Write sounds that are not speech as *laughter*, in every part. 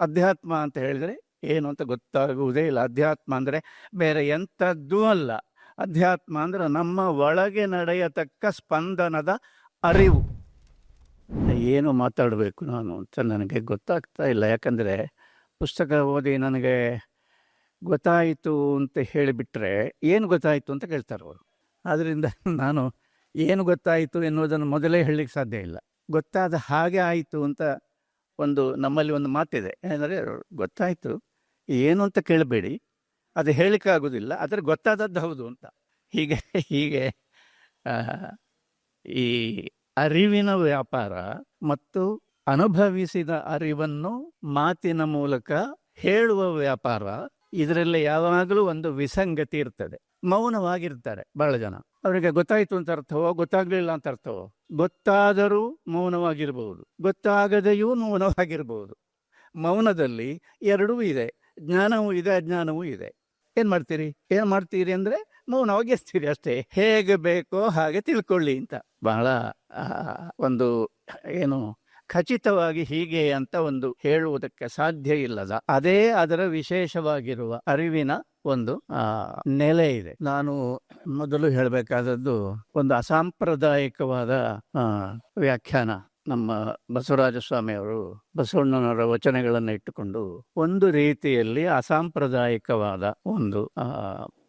ಅಧ್ಯಾತ್ಮ ಅಂತ ಹೇಳಿದರೆ ಏನು ಅಂತ ಗೊತ್ತಾಗುವುದೇ ಇಲ್ಲ. ಅಧ್ಯಾತ್ಮ ಅಂದರೆ ಬೇರೆ ಎಂಥದ್ದೂ ಅಲ್ಲ. ಅಧ್ಯಾತ್ಮ ಅಂದರೆ ನಮ್ಮ ಒಳಗೆ ನಡೆಯತಕ್ಕ ಸ್ಪಂದನದ ಅರಿವು. ಏನು ಮಾತಾಡಬೇಕು ನಾನು ಅಂತ ನನಗೆ ಗೊತ್ತಾಗ್ತಾ ಇಲ್ಲ. ಯಾಕಂದರೆ ಪುಸ್ತಕ ಓದಿ ನನಗೆ ಗೊತ್ತಾಯಿತು ಅಂತ ಹೇಳಿಬಿಟ್ರೆ ಏನು ಗೊತ್ತಾಯಿತು ಅಂತ ಕೇಳ್ತಾರೆ ಅವರು. ಆದ್ದರಿಂದ ನಾನು ಏನು ಗೊತ್ತಾಯಿತು ಎನ್ನುವುದನ್ನು ಮೊದಲೇ ಹೇಳಲಿಕ್ಕೆ ಸಾಧ್ಯ ಇಲ್ಲ. ಗೊತ್ತಾದ ಹಾಗೆ ಆಯಿತು ಅಂತ ಒಂದು ನಮ್ಮಲ್ಲಿ ಒಂದು ಮಾತಿದೆ. ಏನಂದರೆ ಗೊತ್ತಾಯಿತು, ಏನು ಅಂತ ಕೇಳಬೇಡಿ, ಅದು ಹೇಳಲಿಕ್ಕೆ ಆಗೋದಿಲ್ಲ, ಆದರೆ ಗೊತ್ತಾದದ್ದು ಹೌದು ಅಂತ. ಹೀಗೆ ಹೀಗೆ ಈ ಅರಿವಿನ ವ್ಯಾಪಾರ ಮತ್ತು ಅನುಭವಿಸಿದ ಅರಿವನ್ನು ಮಾತಿನ ಮೂಲಕ ಹೇಳುವ ವ್ಯಾಪಾರ, ಇದರಲ್ಲಿ ಯಾವಾಗಲೂ ಒಂದು ವಿಸಂಗತಿ ಇರ್ತದೆ. ಮೌನವಾಗಿರ್ತಾರೆ ಬಹಳ ಜನ. ಅವರಿಗೆ ಗೊತ್ತಾಯಿತು ಅಂತ ಅರ್ಥವೋ, ಗೊತ್ತಾಗ್ಲಿಲ್ಲ ಅಂತ ಅರ್ಥವೋ? ಗೊತ್ತಾದರೂ ಮೌನವಾಗಿರಬಹುದು ಗೊತ್ತಾಗದೆಯೂ ಮೌನವಾಗಿರಬಹುದು ಮೌನದಲ್ಲಿ ಎರಡೂ ಇದೆ, ಜ್ಞಾನವೂ ಇದೆ, ಅಜ್ಞಾನವೂ ಇದೆ. ಏನು ಮಾಡ್ತೀರಿ? ಏನು ಮಾಡ್ತೀರಿ ಅಂದರೆ ಮೌನವಾಗಿ ಎಸ್ತೀರಿ ಅಷ್ಟೇ. ಹೇಗೆ ಬೇಕೋ ಹಾಗೆ ತಿಳ್ಕೊಳ್ಳಿ ಅಂತ. ಬಹಳ ಒಂದು ಏನು ಖಚಿತವಾಗಿ ಹೀಗೆ ಅಂತ ಒಂದು ಹೇಳುವುದಕ್ಕೆ ಸಾಧ್ಯ ಇಲ್ಲದ. ಅದೇ ಅದರ ವಿಶೇಷವಾಗಿರುವ ಅರಿವಿನ ಒಂದು ನೆಲೆ ಇದೆ. ನಾನು ಮೊದಲು ಹೇಳಬೇಕಾದದ್ದು ಒಂದು ಅಸಾಂಪ್ರದಾಯಿಕವಾದ ವ್ಯಾಖ್ಯಾನ. ನಮ್ಮ ಬಸವರಾಜ ಸ್ವಾಮಿ ಅವರು ಬಸವಣ್ಣನವರ ವಚನಗಳನ್ನು ಇಟ್ಟುಕೊಂಡು ಒಂದು ರೀತಿಯಲ್ಲಿ ಅಸಾಂಪ್ರದಾಯಿಕವಾದ ಒಂದು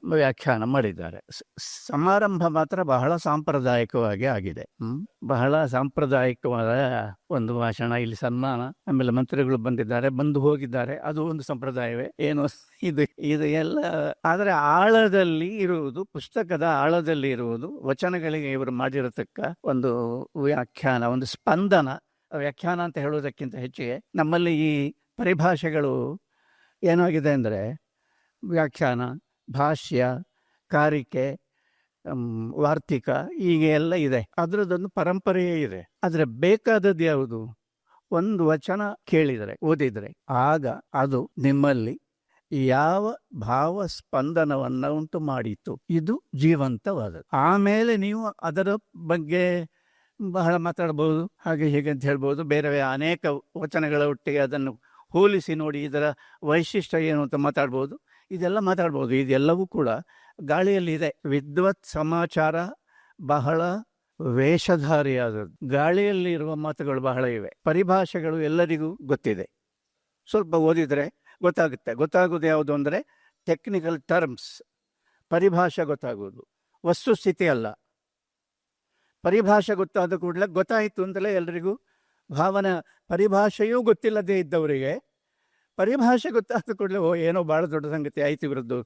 ವ್ಯಾಖ್ಯಾನ ಮಾಡಿದ್ದಾರೆ. ಸಮಾರಂಭ ಮಾತ್ರ ಬಹಳ ಸಾಂಪ್ರದಾಯಿಕವಾಗಿ ಆಗಿದೆ. ಬಹಳ ಸಾಂಪ್ರದಾಯಿಕವಾದ ಒಂದು ಭಾಷಣ, ಇಲ್ಲಿ ಸನ್ಮಾನ, ಆಮೇಲೆ ಮಂತ್ರಿಗಳು ಬಂದಿದ್ದಾರೆ, ಬಂದು ಹೋಗಿದ್ದಾರೆ. ಅದು ಒಂದು ಸಂಪ್ರದಾಯವೇ. ಏನು ಇದು ಇದು ಎಲ್ಲ, ಆದರೆ ಆಳದಲ್ಲಿ ಇರುವುದು, ಪುಸ್ತಕದ ಆಳದಲ್ಲಿ ಇರುವುದು, ವಚನಗಳಿಗೆ ಇವರು ಮಾಡಿರತಕ್ಕ ಒಂದು ವ್ಯಾಖ್ಯಾನ, ಒಂದು ಸ್ಪಂದನ. ವ್ಯಾಖ್ಯಾನ ಅಂತ ಹೇಳುವುದಕ್ಕಿಂತ ಹೆಚ್ಚಿಗೆ ನಮ್ಮಲ್ಲಿ ಈ ಪರಿಭಾಷೆಗಳು ಏನಾಗಿದೆ ಅಂದರೆ, ವ್ಯಾಖ್ಯಾನ ಭಾಷ್ಯ ಕಾರಿಕೆ ವಾರ್ತಿಕ ಹೀಗೆ ಎಲ್ಲ ಇದೆ. ಅದರದ್ದೊಂದು ಪರಂಪರೆಯೇ ಇದೆ. ಆದರೆ ಬೇಕಾದದ್ದು ಯಾವುದು? ಒಂದು ವಚನ ಕೇಳಿದರೆ ಓದಿದರೆ. ಆಗ ಅದು ನಿಮ್ಮಲ್ಲಿ ಯಾವ ಭಾವ ಸ್ಪಂದನವನ್ನು ಉಂಟು ಮಾಡಿತು ಇದು ಜೀವಂತವಾದದ್ದು. ಆಮೇಲೆ ನೀವು ಅದರ ಬಗ್ಗೆ ಬಹಳ ಮಾತಾಡ್ಬೋದು ಹಾಗೆ ಹೀಗೆ ಅಂತ ಹೇಳ್ಬೋದು. ಬೇರೆ ಬೇರೆ ಅನೇಕ ವಚನಗಳ ಒಟ್ಟಿಗೆ ಅದನ್ನು ಹೋಲಿಸಿ ನೋಡಿ ಇದರ ವೈಶಿಷ್ಟ್ಯ ಏನು ಅಂತ ಮಾತಾಡ್ಬೋದು. ಇದೆಲ್ಲ ಮಾತಾಡ್ಬೋದು. ಇದೆಲ್ಲವೂ ಕೂಡ ಗಾಳಿಯಲ್ಲಿ ಇದೆ. ವಿದ್ವತ್ ಸಮಾಚಾರ ಬಹಳ ವೇಷಧಾರಿಯಾದದ್ದು. ಗಾಳಿಯಲ್ಲಿ ಇರುವ ಮಾತುಗಳು ಬಹಳ ಇವೆ. ಪರಿಭಾಷೆಗಳು ಎಲ್ಲರಿಗೂ ಗೊತ್ತಿದೆ. ಸ್ವಲ್ಪ ಓದಿದರೆ ಗೊತ್ತಾಗುತ್ತೆ. ಗೊತ್ತಾಗೋದು ಯಾವುದು ಅಂದರೆ ಟೆಕ್ನಿಕಲ್ ಟರ್ಮ್ಸ್ ಪರಿಭಾಷೆ ಗೊತ್ತಾಗೋದು. ವಸ್ತುಸ್ಥಿತಿ ಅಲ್ಲ. ಪರಿಭಾಷೆ ಗೊತ್ತಾದ ಕೂಡಲೇ ಗೊತ್ತಾಯಿತು ಅಂತಲೇ ಎಲ್ಲರಿಗೂ ಭಾವನೆ. ಪರಿಭಾಷೆಯೂ ಗೊತ್ತಿಲ್ಲದೆ ಇದ್ದವರಿಗೆ ಪರಿಭಾಷೆ ಗೊತ್ತಾದ ಕೂಡಲೇ, ಓ, ಏನೋ ಭಾಳ ದೊಡ್ಡ ಸಂಗತಿ ಆಯ್ತು ಇವರದ್ದು.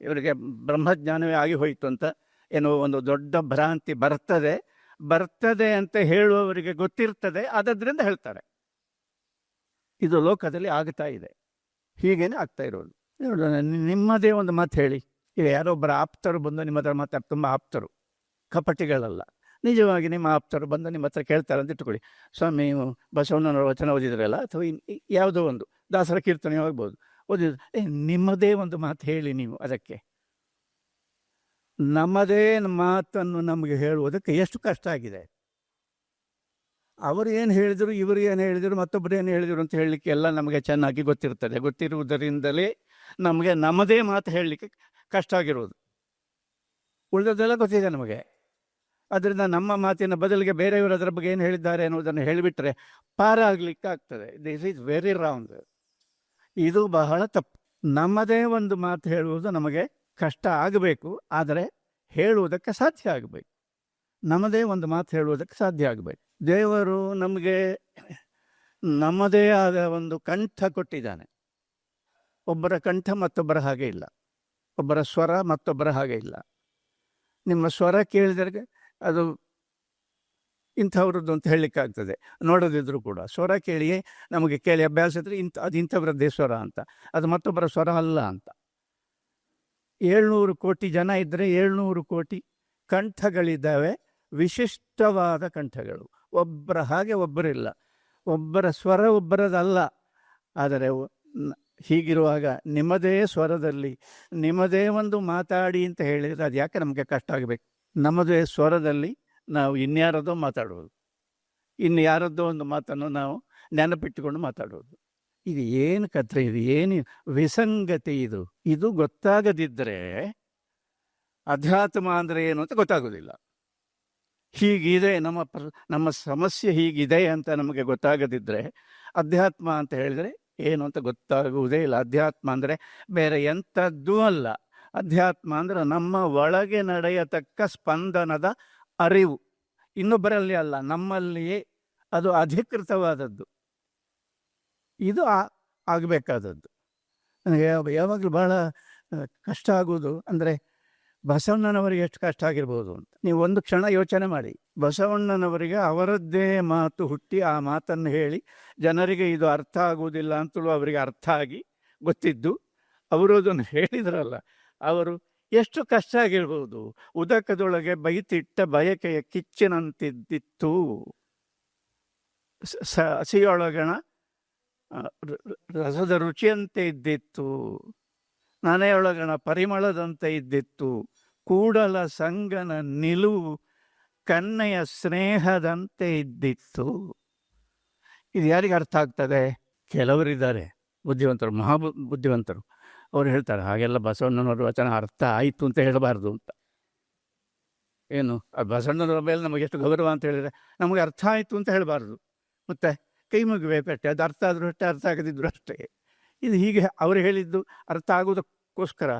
ಇವರಿಗೆ ಬ್ರಹ್ಮಜ್ಞಾನವೇ ಆಗಿ ಹೋಯಿತು ಅಂತ ಏನೋ ಒಂದು ದೊಡ್ಡ ಭ್ರಾಂತಿ ಬರ್ತದೆ. ಬರ್ತದೆ ಅಂತ ಹೇಳುವವರಿಗೆ ಗೊತ್ತಿರ್ತದೆ. ಆದ್ದರಿಂದ ಹೇಳ್ತಾರೆ. ಇದು ಲೋಕದಲ್ಲಿ ಆಗ್ತಾ ಇದೆ. ಹೀಗೇನೆ ಆಗ್ತಾ ಇರೋದು. ನಿಮ್ಮದೇ ಒಂದು ಮಾತು ಹೇಳಿ. ಈಗ ಯಾರೊಬ್ಬರ ಆಪ್ತರು ಬಂದು ನಿಮ್ಮ ಹತ್ರ ಮಾತಾಡ್ತಾರೆ ತುಂಬ ಆಪ್ತರು. ಕಪಟಿಗಳಲ್ಲ. ನಿಜವಾಗಿ ನಿಮ್ಮ ಆಪ್ತರು ಬಂದು ನಿಮ್ಮ ಹತ್ರ ಕೇಳ್ತಾರೆ ಅಂತ ಇಟ್ಕೊಳ್ಳಿ. ಸ್ವಾಮಿ, ನೀವು ಬಸವಣ್ಣನವರ ವಚನ ಓದಿದ್ರಲ್ಲ? ಅಥವಾ ಯಾವುದೋ ಒಂದು. ದಾಸರ ಕೀರ್ತನೆ ಆಗ್ಬೋದು ಓದಿ ನಿಮ್ಮದೇ ಒಂದು ಮಾತು ಹೇಳಿ ನೀವು ಅದಕ್ಕೆ. ನಮ್ಮದೇ ಮಾತನ್ನು ನಮಗೆ ಹೇಳುವುದಕ್ಕೆ ಎಷ್ಟು ಕಷ್ಟ ಆಗಿದೆ. ಅವರು ಏನು ಹೇಳಿದರು, ಇವರು ಏನು ಹೇಳಿದರು ಮತ್ತೊಬ್ಬರು ಏನು ಹೇಳಿದರು ಅಂತ ಹೇಳಲಿಕ್ಕೆ ಎಲ್ಲ ನಮಗೆ ಚೆನ್ನಾಗಿ ಗೊತ್ತಿರ್ತದೆ ಗೊತ್ತಿರುವುದರಿಂದಲೇ ನಮಗೆ ನಮ್ಮದೇ ಮಾತು ಹೇಳಲಿಕ್ಕೆ ಕಷ್ಟ ಆಗಿರುವುದು. ಉಳಿದದೆಲ್ಲ ಗೊತ್ತಿದೆ ನಮಗೆ. ಅದರಿಂದ ನಮ್ಮ ಮಾತಿನ ಬದಲಿಗೆ ಬೇರೆಯವರು ಅದರ ಬಗ್ಗೆ ಏನು ಹೇಳಿದ್ದಾರೆ ಅನ್ನೋದನ್ನು ಹೇಳಿಬಿಟ್ರೆ ಪಾರ ಆಗಲಿಕ್ಕೆ ಆಗ್ತದೆ ದಿಸ್ ಈಸ್ ವೆರಿ ರಾಂಗ್ ಇದು ಬಹಳ ತಪ್ಪು. ನಮ್ಮದೇ ಒಂದು ಮಾತು ಹೇಳುವುದು ನಮಗೆ ಕಷ್ಟ ಆಗಬೇಕು, ಆದರೆ ಹೇಳುವುದಕ್ಕೆ ಸಾಧ್ಯ ಆಗಬೇಕು. ನಮ್ಮದೇ ಒಂದು ಮಾತು ಹೇಳುವುದಕ್ಕೆ ಸಾಧ್ಯ ಆಗಬೇಕು. ದೇವರು ನಮಗೆ ನಮ್ಮದೇ ಆದ ಒಂದು ಕಂಠ ಕೊಟ್ಟಿದ್ದಾನೆ. ಒಬ್ಬರ ಕಂಠ ಮತ್ತೊಬ್ಬರ ಹಾಗೆ ಇಲ್ಲ. ಒಬ್ಬರ ಸ್ವರ ಮತ್ತೊಬ್ಬರ ಹಾಗೆ ಇಲ್ಲ. ನಿಮ್ಮ ಸ್ವರ ಕೇಳಿದರೆ ಅದು ಇಂಥವ್ರದ್ದು ಅಂತ ಹೇಳಲಿಕ್ಕಾಗ್ತದೆ ನೋಡೋದಿದ್ರೂ ಕೂಡ. ಸ್ವರ ಕೇಳಿಯೇ ನಮಗೆ ಕೇಳಿ ಅಭ್ಯಾಸ ಇದ್ರೆ ಇಂಥ, ಅದು ಇಂಥವ್ರದ್ದೇ ಸ್ವರ ಅಂತ. ಅದು ಮತ್ತೊಬ್ಬರ ಸ್ವರ ಅಲ್ಲ ಅಂತ. ಏಳ್ನೂರು ಕೋಟಿ ಜನ ಇದ್ದರೆ ಏಳ್ನೂರು ಕೋಟಿ ಕಂಠಗಳಿದ್ದಾವೆ. ವಿಶಿಷ್ಟವಾದ ಕಂಠಗಳು. ಒಬ್ಬರ ಹಾಗೆ ಒಬ್ಬರಿಲ್ಲ ಒಬ್ಬರ ಸ್ವರ ಒಬ್ಬರದಲ್ಲ. ಆದರೆ ಹೀಗಿರುವಾಗ ನಿಮ್ಮದೇ ಸ್ವರದಲ್ಲಿ, ನಿಮ್ಮದೇ ಒಂದು ಮಾತಾಡಿ ಅಂತ ಹೇಳಿದರೆ ಅದು ಯಾಕೆ ನಮಗೆ ಕಷ್ಟ ಆಗಬೇಕು? ನಮ್ಮದೇ ಸ್ವರದಲ್ಲಿ ನಾವು ಇನ್ಯಾರದೋ ಮಾತಾಡೋದು. ಇನ್ನು ಯಾರದ್ದೋ ಒಂದು ಮಾತನ್ನು ನಾವು ನೆನಪಿಟ್ಟುಕೊಂಡು ಮಾತಾಡುವುದು ಇದು ಏನು ಕತ್ರೆ ಇದು? ಏನು ವಿಸಂಗತಿ ಇದು? ಇದು ಗೊತ್ತಾಗದಿದ್ದರೆ ಅಧ್ಯಾತ್ಮ ಅಂದರೆ ಏನು ಅಂತ ಗೊತ್ತಾಗೋದಿಲ್ಲ. ಹೀಗಿದೆ, ನಮ್ಮ ಪ್ರ, ನಮ್ಮ ಸಮಸ್ಯೆ ಹೀಗಿದೆ ಅಂತ ನಮಗೆ ಗೊತ್ತಾಗದಿದ್ದರೆ ಅಧ್ಯಾತ್ಮ ಅಂತ ಹೇಳಿದರೆ ಏನು ಅಂತ ಗೊತ್ತಾಗುವುದೇ ಇಲ್ಲ. ಅಧ್ಯಾತ್ಮ ಅಂದರೆ ಬೇರೆ ಎಂಥದ್ದೂ ಅಲ್ಲ. ಅಧ್ಯಾತ್ಮ ಅಂದರೆ ನಮ್ಮ ಒಳಗೆ ನಡೆಯತಕ್ಕ ಸ್ಪಂದನದ ಅರಿವು. ಇನ್ನೊಬ್ಬರಲ್ಲಿ ಅಲ್ಲ, ನಮ್ಮಲ್ಲಿಯೇ ಅದು ಅಧಿಕೃತವಾದದ್ದು. ಇದು ಆಗಬೇಕಾದದ್ದು. ನನಗೆ ಯಾವ- ಯಾವಾಗಲೂ ಬಹಳ ಕಷ್ಟ ಆಗುವುದು. ಅಂದರೆ ಬಸವಣ್ಣನವರಿಗೆ ಎಷ್ಟು ಕಷ್ಟ ಆಗಿರ್ಬೋದು ಅಂತ. ನೀವು ಒಂದು ಕ್ಷಣ ಯೋಚನೆ ಮಾಡಿ. ಬಸವಣ್ಣನವರಿಗೆ ಅವರದ್ದೇ ಮಾತು ಹುಟ್ಟಿ ಆ ಮಾತನ್ನು ಹೇಳಿ, ಜನರಿಗೆ ಇದು ಅರ್ಥ ಆಗುವುದಿಲ್ಲ ಅಂತಲೂ ಅವರಿಗೆ ಅರ್ಥ ಆಗಿ ಗೊತ್ತಿದ್ದು. ಅವರು ಅದನ್ನು ಹೇಳಿದ್ರಲ್ಲ, ಅವರು ಎಷ್ಟು ಕಷ್ಟ ಆಗಿರ್ಬೋದು. ಉದಕದೊಳಗೆ ಬೈತಿಟ್ಟ ಬಯಕೆಯ ಕಿಚ್ಚಿನಂತಿದ್ದಿತ್ತು. ರ- ರಸದ ರುಚಿಯಂತೆ ಇದ್ದಿತ್ತು. ನನೆಯೊಳಗಣ ಪರಿಮಳದಂತೆ ಇದ್ದಿತ್ತು. ಕೂಡಲ ಸಂಗನ ನಿಲುವು ಕನ್ನೆಯ ಸ್ನೇಹದಂತೆ ಇದ್ದಿತ್ತು. ಇದು ಯಾರಿಗೆ ಅರ್ಥ ಆಗ್ತದೆ? ಕೆಲವರಿದ್ದಾರೆ. ಬುದ್ಧಿವಂತರು, ಮಹಾಬು, ಬುದ್ಧಿವಂತರು. ಅವ್ರು ಹೇಳ್ತಾರೆ, ಹಾಗೆಲ್ಲ ಬಸವಣ್ಣನವರ ವಚನ ಅರ್ಥ ಆಯಿತು ಅಂತ ಹೇಳಬಾರ್ದು ಅಂತ. ಏನು? ಬಸವಣ್ಣನವರ ಮೇಲೆ ನಮಗೆ ಎಷ್ಟು ಗೌರವ ಅಂತ ಹೇಳಿದರೆ ನಮಗೆ ಅರ್ಥ ಆಯಿತು ಅಂತ ಹೇಳಬಾರ್ದು. ಮತ್ತೆ ಕೈ ಅಷ್ಟೇ ಅದು ಅರ್ಥ ಆದರೂ ಅಷ್ಟೇ ಅರ್ಥ ಆಗದಿದ್ರು ಅಷ್ಟೇ. ಇದು ಹೀಗೆ ಅವರು ಹೇಳಿದ್ದು ಅರ್ಥ ಆಗೋದಕ್ಕೋಸ್ಕರ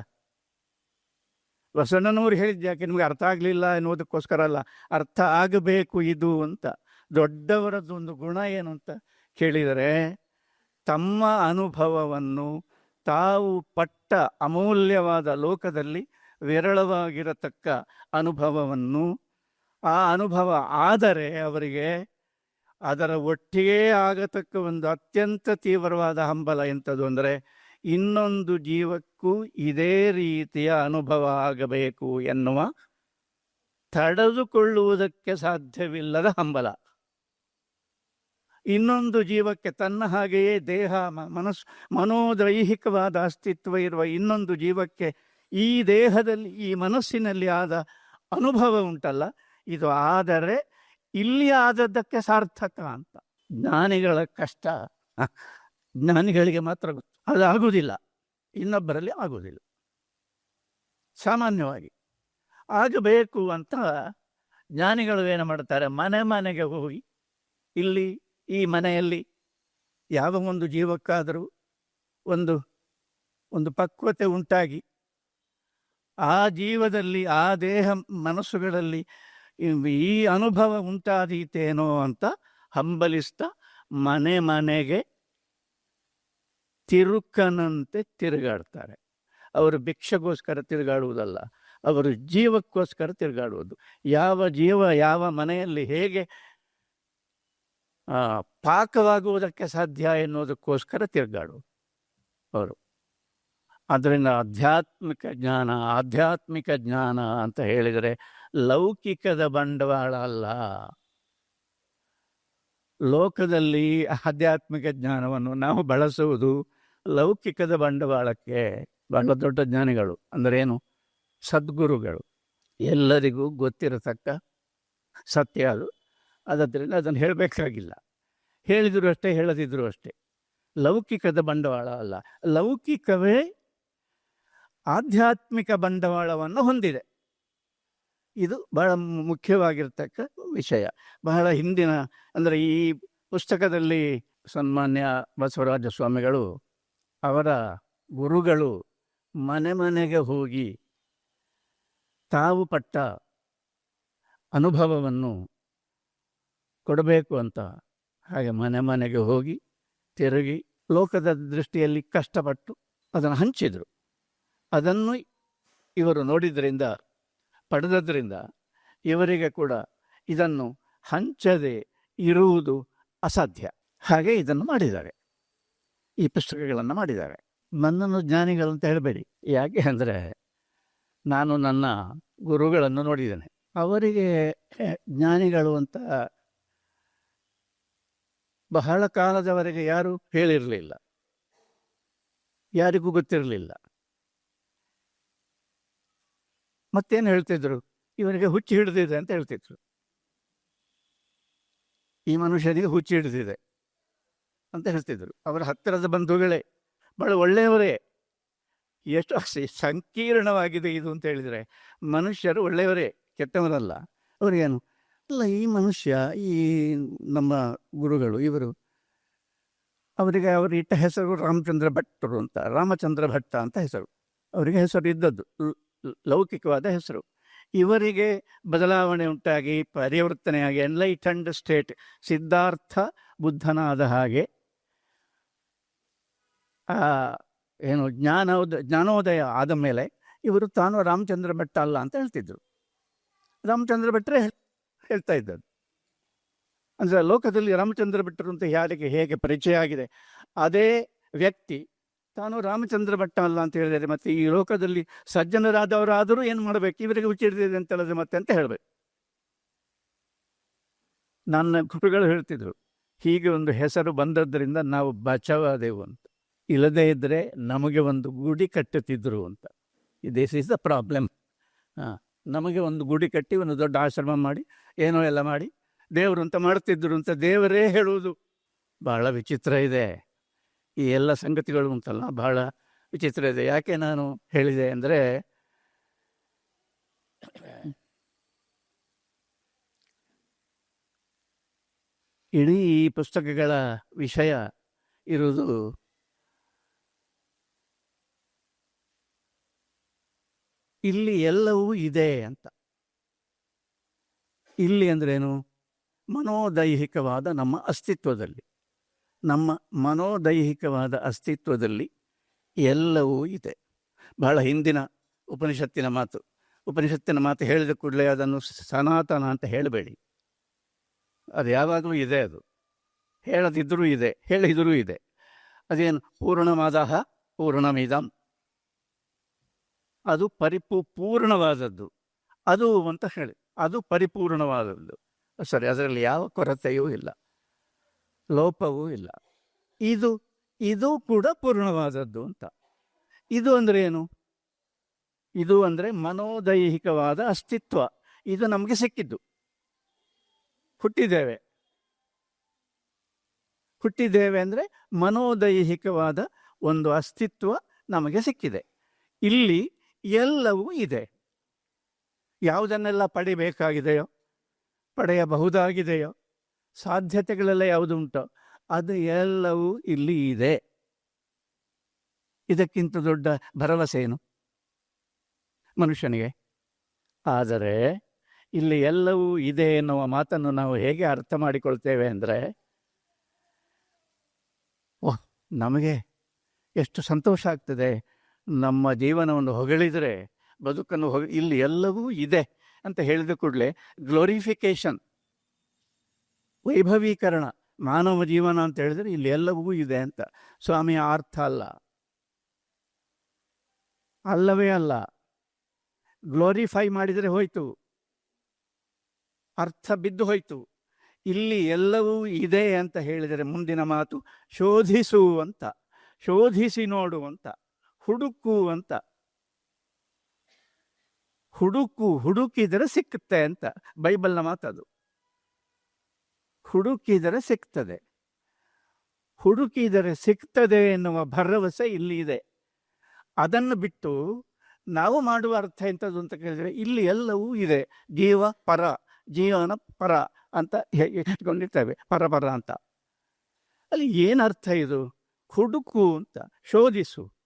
ಬಸವಣ್ಣನವರು ಹೇಳಿದ್ದು ಯಾಕೆ? ನಿಮಗೆ ಅರ್ಥ ಆಗಲಿಲ್ಲ ಎನ್ನುವುದಕ್ಕೋಸ್ಕರ ಅಲ್ಲ. ಅರ್ಥ ಆಗಬೇಕು ಇದು ಅಂತ. ದೊಡ್ಡವರದ್ದು ಒಂದು ಗುಣ ಏನು ಅಂತ ಕೇಳಿದರೆ, ತಮ್ಮ ಅನುಭವವನ್ನು ತಾವು ಪಟ್ಟ ಅಮೂಲ್ಯವಾದ ಲೋಕದಲ್ಲಿ ವಿರಳವಾಗಿರತಕ್ಕ ಅನುಭವವನ್ನು, ಆ ಅನುಭವ ಆದರೆ ಅವರಿಗೆ ಅದರ ಒಟ್ಟಿಗೆ ಆಗತಕ್ಕ ಒಂದು ಅತ್ಯಂತ ತೀವ್ರವಾದ ಹಂಬಲ ಎಂಥದ್ದು ಅಂದರೆ ಇನ್ನೊಂದು ಜೀವಕ್ಕೂ ಇದೇ ರೀತಿಯ ಅನುಭವ ಆಗಬೇಕು ಎನ್ನುವ ತಡೆದುಕೊಳ್ಳುವುದಕ್ಕೆ ಸಾಧ್ಯವಿಲ್ಲದ ಹಂಬಲ. ಇನ್ನೊಂದು ಜೀವಕ್ಕೆ ತನ್ನ ಹಾಗೆಯೇ ದೇಹ ಮನಸ್ ಮನೋದೈಹಿಕವಾದ ಅಸ್ತಿತ್ವ ಇರುವ ಇನ್ನೊಂದು ಜೀವಕ್ಕೆ ಈ ದೇಹದಲ್ಲಿ, ಈ ಮನಸ್ಸಿನಲ್ಲಿ ಆದ ಅನುಭವ ಉಂಟಲ್ಲ? ಇದು ಆದರೆ ಇಲ್ಲಿ ಆದದ್ದಕ್ಕೆ ಸಾರ್ಥಕ ಅಂತ. ಜ್ಞಾನಿಗಳ ಕಷ್ಟ. ಜ್ಞಾನಿಗಳಿಗೆ ಮಾತ್ರ ಗೊತ್ತು. ಅದು ಆಗುವುದಿಲ್ಲ ಇನ್ನೊಬ್ಬರಲ್ಲಿ ಆಗುವುದಿಲ್ಲ ಸಾಮಾನ್ಯವಾಗಿ. ಆಗಬೇಕು ಅಂತ ಜ್ಞಾನಿಗಳು ಏನು ಮಾಡ್ತಾರೆ? ಮನೆ ಮನೆಗೆ ಹೋಗಿ ಇಲ್ಲಿ ಈ ಮನೆಯಲ್ಲಿ ಯಾವ ಒಂದು ಜೀವಕ್ಕಾದರೂ ಒಂದು ಒಂದು ಪಕ್ವತೆ ಉಂಟಾಗಿ ಆ ಜೀವದಲ್ಲಿ, ಆ ದೇಹ ಮನಸ್ಸುಗಳಲ್ಲಿ ಈ- ಅನುಭವ ಉಂಟಾದೀತೇನೋ ಅಂತ ಹಂಬಲಿಸ್ತಾ ಮನೆ ಮನೆಗೆ ತಿರುಕನಂತೆ ತಿರುಗಾಡ್ತಾರೆ. ಅವರು ಭಿಕ್ಷೆಗೋಸ್ಕರ ತಿರುಗಾಡುವುದಲ್ಲ, ಅವರು ಜೀವಕ್ಕೋಸ್ಕರ ತಿರುಗಾಡುವುದು. ಯಾವ ಜೀವ ಯಾವ ಮನೆಯಲ್ಲಿ ಹೇಗೆ ಪಾಕವಾಗುವುದಕ್ಕೆ ಸಾಧ್ಯ ಎನ್ನುವುದಕ್ಕೋಸ್ಕರ ತಿರುಗಾಡು ಅವರು. ಅದರಿಂದ ಆಧ್ಯಾತ್ಮಿಕ ಜ್ಞಾನ ಆಧ್ಯಾತ್ಮಿಕ ಜ್ಞಾನ ಅಂತ ಹೇಳಿದರೆ ಲೌಕಿಕದ ಬಂಡವಾಳ ಅಲ್ಲ. ಲೋಕದಲ್ಲಿ ಆಧ್ಯಾತ್ಮಿಕ ಜ್ಞಾನವನ್ನು ನಾವು ಬಳಸುವುದು ಲೌಕಿಕದ ಬಂಡವಾಳಕ್ಕೆ, ಬಹಳ ದೊಡ್ಡ ಜ್ಞಾನಿಗಳು. ಅಂದರೆ ಏನು? ಸದ್ಗುರುಗಳು. ಎಲ್ಲರಿಗೂ ಗೊತ್ತಿರತಕ್ಕ ಸತ್ಯ ಅದು. ಅದರಿಂದ ಅದನ್ನು ಹೇಳಬೇಕಾಗಿಲ್ಲ. ಹೇಳಿದರೂ ಅಷ್ಟೇ ಹೇಳದಿದ್ದರೂ ಅಷ್ಟೇ. ಲೌಕಿಕದ ಬಂಡವಾಳ ಅಲ್ಲ. ಲೌಕಿಕವೇ ಆಧ್ಯಾತ್ಮಿಕ ಬಂಡವಾಳವನ್ನು ಹೊಂದಿದೆ. ಇದು ಬಹಳ ಮುಖ್ಯವಾಗಿರ್ತಕ್ಕ ವಿಷಯ. ಬಹಳ ಹಿಂದಿನ, ಅಂದರೆ ಈ ಪುಸ್ತಕದಲ್ಲಿ ಸನ್ಮಾನ್ಯ ಬಸವರಾಜ ಸ್ವಾಮಿಗಳು ಅವರ ಗುರುಗಳು ಮನೆ ಮನೆಗೆ ಹೋಗಿ ತಾವು ಪಟ್ಟ ಅನುಭವವನ್ನು ಕೊಡಬೇಕು ಅಂತ. ಹಾಗೆ ಮನೆ ಮನೆಗೆ ಹೋಗಿ ತಿರುಗಿ ಲೋಕದ ದೃಷ್ಟಿಯಲ್ಲಿ ಕಷ್ಟಪಟ್ಟು ಅದನ್ನು ಹಂಚಿದರು. ಅದನ್ನು ಇವರು ನೋಡಿದ್ರಿಂದ, ಪಡೆದದ್ರಿಂದ ಇವರಿಗೆ ಕೂಡ ಇದನ್ನು ಹಂಚದೆ ಇರುವುದು ಅಸಾಧ್ಯ. ಹಾಗೆ ಇದನ್ನು ಮಾಡಿದ್ದಾರೆ. ಈ ಪುಸ್ತಕಗಳನ್ನು ಮಾಡಿದ್ದಾರೆ. ನನ್ನನ್ನು ಜ್ಞಾನಿಗಳು ಅಂತ ಹೇಳಬೇಡಿ. ಯಾಕೆ ಅಂದರೆ ನಾನು ನನ್ನ ಗುರುಗಳನ್ನು ನೋಡಿದ್ದೇನೆ. ಅವರಿಗೆ ಜ್ಞಾನಿಗಳು ಅಂತ ಬಹಳ ಕಾಲದವರೆಗೆ ಯಾರು ಹೇಳಿರಲಿಲ್ಲ. ಯಾರಿಗೂ ಗೊತ್ತಿರಲಿಲ್ಲ. ಮತ್ತೇನು ಹೇಳ್ತಿದ್ರು? ಇವನಿಗೆ ಹುಚ್ಚು ಹಿಡಿದಿದೆ ಅಂತ ಹೇಳ್ತಿದ್ರು. ಈ ಮನುಷ್ಯನಿಗೆ ಹುಚ್ಚಿ ಹಿಡಿದಿದೆ ಅಂತ ಹೇಳ್ತಿದ್ರು. ಅವರ ಹತ್ತಿರದ ಬಂಧುಗಳೇ, ಬಹಳ ಒಳ್ಳೆಯವರೇ. ಎಷ್ಟು ಸಂಕೀರ್ಣವಾಗಿದೆ ಇದು ಅಂತ ಹೇಳಿದರೆ, ಮನುಷ್ಯರು ಒಳ್ಳೆಯವರೇ, ಕೆಟ್ಟವರಲ್ಲ. ಅವರಿಗೇನು ಅಲ್ಲ ಈ ಮನುಷ್ಯ, ಈ ನಮ್ಮ ಗುರುಗಳು, ಇವರು. ಅವರಿಗೆ ಅವರು ಇಟ್ಟ ಹೆಸರು ರಾಮಚಂದ್ರ ಭಟ್ಟರು ಅಂತ, ರಾಮಚಂದ್ರ ಭಟ್ಟ ಅಂತ ಹೆಸರು. ಅವರಿಗೆ ಹೆಸರು ಇದ್ದದ್ದು ಲೌಕಿಕವಾದ ಹೆಸರು. ಇವರಿಗೆ ಬದಲಾವಣೆ ಉಂಟಾಗಿ, ಪರಿವರ್ತನೆಯಾಗಿ ಎನ್ಲೈಟಂಡ್ ಸ್ಟೇಟ್ ಸಿದ್ಧಾರ್ಥ ಬುದ್ಧನಾದ ಹಾಗೆ ಏನು ಜ್ಞಾನೋದ, ಜ್ಞಾನೋದಯ ಆದ ಮೇಲೆ ಇವರು ತಾನು ರಾಮಚಂದ್ರ ಭಟ್ಟ ಅಲ್ಲ ಅಂತ ಹೇಳ್ತಿದ್ರು. ರಾಮಚಂದ್ರ ಹೇಳ್- ಹೇಳ್ತಾ ಇದ್ದದ್ದು ಅಂದರೆ ಲೋಕದಲ್ಲಿ ರಾಮಚಂದ್ರ ಭಟ್ಟರು ಅಂತ ಯಾರಿಗೆ ಹೇಗೆ ಪರಿಚಯ ಆಗಿದೆ? ಅದೇ ವ್ಯಕ್ತಿ, ತಾನು ರಾಮಚಂದ್ರ ಭಟ್ಟ ಅಲ್ಲ ಅಂತ ಹೇಳಿದರೆ ಮತ್ತೆ ಈ ಲೋಕದಲ್ಲಿ ಸಜ್ಜನರಾದವರಾದರೂ ಏನು ಮಾಡಬೇಕು? ಇವರಿಗೆ ಉಚ್ಚಿಡಿದೆ ಅಂತ ಹೇಳಿದ್ರೆ ಮತ್ತೆ ಅಂತ ಹೇಳಬೇಕು? ನನ್ನ ಕೃಪೆಗಳು ಹೇಳ್ತಿದ್ರು, ಹೀಗೆ ಒಂದು ಹೆಸರು ಬಂದದ್ದರಿಂದ ನಾವು ಬಚಾವಾದೆವು ಅಂತ. ಇಲ್ಲದೇ ಇದ್ದರೆ ನಮಗೆ ಒಂದು ಗುಡಿ ಕಟ್ಟುತ್ತಿದ್ದರು ಅಂತ. ದಿಸ್ ಈಸ್ ದ ಪ್ರಾಬ್ಲಮ್ ಹಾಂ. ನಮಗೆ ಒಂದು ಗುಡಿ ಕಟ್ಟಿ, ಒಂದು ದೊಡ್ಡ ಆಶ್ರಮ ಮಾಡಿ, ಏನೋ ಎಲ್ಲ ಮಾಡಿ, ದೇವರು ಅಂತ ಮಾಡ್ತಿದ್ರು ಅಂತ ದೇವರೇ ಹೇಳುವುದು. ಬಹಳ ವಿಚಿತ್ರ ಇದೆ. ಈ ಎಲ್ಲ ಸಂಗತಿಗಳು ಉಂಟಲ್ಲ, ಬಹಳ ವಿಚಿತ್ರ ಇದೆ. ಯಾಕೆ ನಾನು ಹೇಳಿದೆ ಅಂದರೆ, ಇಡೀ ಈ ಪುಸ್ತಕಗಳ ವಿಷಯ ಇರುವುದು ಇಲ್ಲಿ ಎಲ್ಲವೂ ಇದೆ ಅಂತ. ಇಲ್ಲಿ ಅಂದ್ರೇನು? ಮನೋದೈಹಿಕವಾದ ನಮ್ಮ ಅಸ್ತಿತ್ವದಲ್ಲಿ. ನಮ್ಮ ಮನೋದೈಹಿಕವಾದ ಅಸ್ತಿತ್ವದಲ್ಲಿ ಎಲ್ಲವೂ ಇದೆ. ಬಹಳ ಹಿಂದಿನ ಉಪನಿಷತ್ತಿನ ಮಾತು. ಉಪನಿಷತ್ತಿನ ಮಾತು ಹೇಳಿದ ಕೂಡಲೇ ಅದನ್ನು ಸನಾತನ ಅಂತ ಹೇಳಬೇಡಿ. ಅದು ಯಾವಾಗಲೂ ಇದೆ ಅದು. ಹೇಳದಿದ್ದರೂ ಇದೆ, ಹೇಳಿದರೂ ಇದೆ. ಅದೇನು? ಪೂರ್ಣವಾದಹ ಪೂರ್ಣಮಿದಂ. ಅದು ಪರಿಪೂ ಪೂರ್ಣವಾದದ್ದು ಅದು ಅಂತ ಹೇಳಿ. ಅದು ಪರಿಪೂರ್ಣವಾದದ್ದು. ಸರಿ, ಅದರಲ್ಲಿ ಯಾವ ಕೊರತೆಯೂ ಇಲ್ಲ. ಲೋಪವೂ ಇಲ್ಲ. ಇದು ಇದು ಕೂಡ ಪೂರ್ಣವಾದದ್ದು ಅಂತ. ಇದು ಅಂದರೆ ಏನು? ಇದು ಅಂದರೆ ಮನೋದೈಹಿಕವಾದ ಅಸ್ತಿತ್ವ. ಇದು ನಮಗೆ ಸಿಕ್ಕಿದ್ದು. ಹುಟ್ಟಿದ್ದೇವೆ. ಹುಟ್ಟಿದ್ದೇವೆ ಅಂದರೆ ಮನೋದೈಹಿಕವಾದ ಒಂದು ಅಸ್ತಿತ್ವ ನಮಗೆ ಸಿಕ್ಕಿದೆ. ಇಲ್ಲಿ ಎಲ್ಲವೂ ಇದೆ. ಯಾವುದನ್ನೆಲ್ಲ ಪಡಿಬೇಕಾಗಿದೆಯೋ, ಪಡೆಯಬಹುದಾಗಿದೆಯೋ, ಸಾಧ್ಯತೆಗಳೆಲ್ಲ ಯಾವುದುಂಟೋ, ಅದು ಎಲ್ಲವೂ ಇಲ್ಲಿ ಇದೆ. ಇದಕ್ಕಿಂತ ದೊಡ್ಡ ಭರವಸೆ ಮನುಷ್ಯನಿಗೆ. ಆದರೆ ಇಲ್ಲಿ ಎಲ್ಲವೂ ಇದೆ ಎನ್ನುವ ಮಾತನ್ನು ನಾವು ಹೇಗೆ ಅರ್ಥ ಮಾಡಿಕೊಳ್ತೇವೆ ಅಂದರೆ, ಓಹ್, ನಮಗೆ ಎಷ್ಟು ಸಂತೋಷ ಆಗ್ತದೆ. ನಮ್ಮ ಜೀವನವನ್ನು ಹೊಗಳಿದರೆ ಬದುಕನ್ನು ಹೊಗ, ಇಲ್ಲಿ ಎಲ್ಲವೂ ಇದೆ ಅಂತ ಹೇಳಿದ ಕೂಡಲೇ ಗ್ಲೋರಿಫಿಕೇಶನ್ ವೈಭವೀಕರಣ, ಮಾನವ ಜೀವನ ಅಂತ ಹೇಳಿದರೆ ಇಲ್ಲಿ ಎಲ್ಲವೂ ಇದೆ ಅಂತ. ಸ್ವಾಮಿಯ ಅರ್ಥ ಅಲ್ಲ. ಅಲ್ಲವೇ ಅಲ್ಲ. ಗ್ಲೋರಿಫೈ ಮಾಡಿದರೆ ಹೋಯಿತು. ಅರ್ಥ ಬಿದ್ದು ಹೋಯಿತು. ಇಲ್ಲಿ ಎಲ್ಲವೂ ಇದೆ ಅಂತ ಹೇಳಿದರೆ ಮುಂದಿನ ಮಾತು, ಶೋಧಿಸು ಅಂತ. ಶೋಧಿಸಿ ನೋಡು ಅಂತ. ಹುಡುಕು ಅಂತ. ಹುಡುಕು ಹುಡುಕಿದರೆ ಸಿಕ್ಕುತ್ತೆ ಅಂತ. ಬೈಬಲ್ನ ಮಾತದು. ಹುಡುಕಿದರೆ ಸಿಗ್ತದೆ ಹುಡುಕಿದರೆ ಸಿಗ್ತದೆ ಎನ್ನುವ ಭರವಸೆ ಇಲ್ಲಿ ಇದೆ ಅದನ್ನು ಬಿಟ್ಟು ನಾವು ಮಾಡುವ ಅರ್ಥ ಎಂಥದ್ದು ಅಂತ ಕೇಳಿದರೆ ಇಲ್ಲಿ ಎಲ್ಲವೂ ಇದೆ. ಜೀವ ಪರ, ಜೀವನ ಪರ ಅಂತ ಹೇಗೆ ಪರ ಪರ ಅಂತ. ಅಲ್ಲಿ ಏನು ಅರ್ಥ ಇದು? ಹುಡುಕು ಅಂತ. ಶೋಧಿಸು.